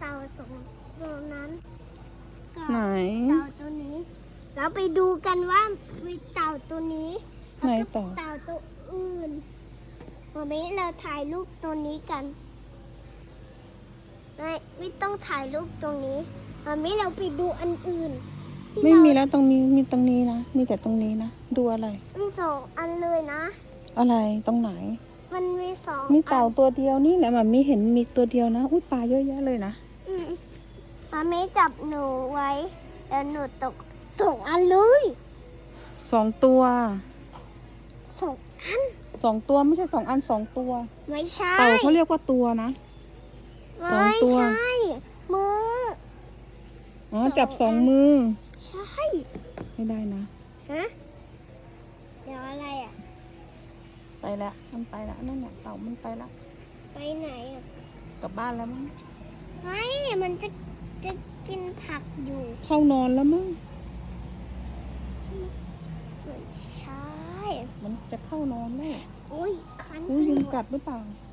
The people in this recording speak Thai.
เต่าสองตัวนั้นกับไหน เต่าตัวนี้ เราไปดูกันว่ามีเต่าตัวนี้ไหนแล้วก็เต่า เต่าตัวอื่นวันนี้เราถ่ายรูปตัวนี้กันไม่ไม่ต้องถ่ายรูปตรงนี้วันนี้เราไปดูอันอื่นที่ไม่เรามีแล้วตรงนี้มีตรงนี้นะ มีแต่ตรงนี้นะ ดูอะไร มีสองอันเลยนะ อะไรตรงไหน มันมี สองมีเต่าอันตัวเดียวนี่แหละมันมีเห็นมีตัวเดียวนะ อุ้ยปลาเยอะแยะเลยนะอืมวันนี้จับหนูไว้แล้วหนูตกสองอันเลยสองตัวสองอันสองตัวไม่ใช่สองอันสองตัว ไม่ใช่เต่าเขาเรียกว่าตัวนะสองไม่ตัวใช่มืออ๋อสองจับสองอันมือ ใช่ ไม่ได้นะฮะเดี๋ยวอะไรอะ ไปแล้วมันไปแล้วนั่นแหละเต่ามันไปแล้วไปไหนอะกลับบ้านแล้วมั้งไม่มันจะจะกินผักอยู่ เข้านอนแล้วมั้งไม่ใช่ มันจะเข้านอนแล้วโอ้ยคันอุ้ยไปยุหงมดกัดหรือเปล่าไ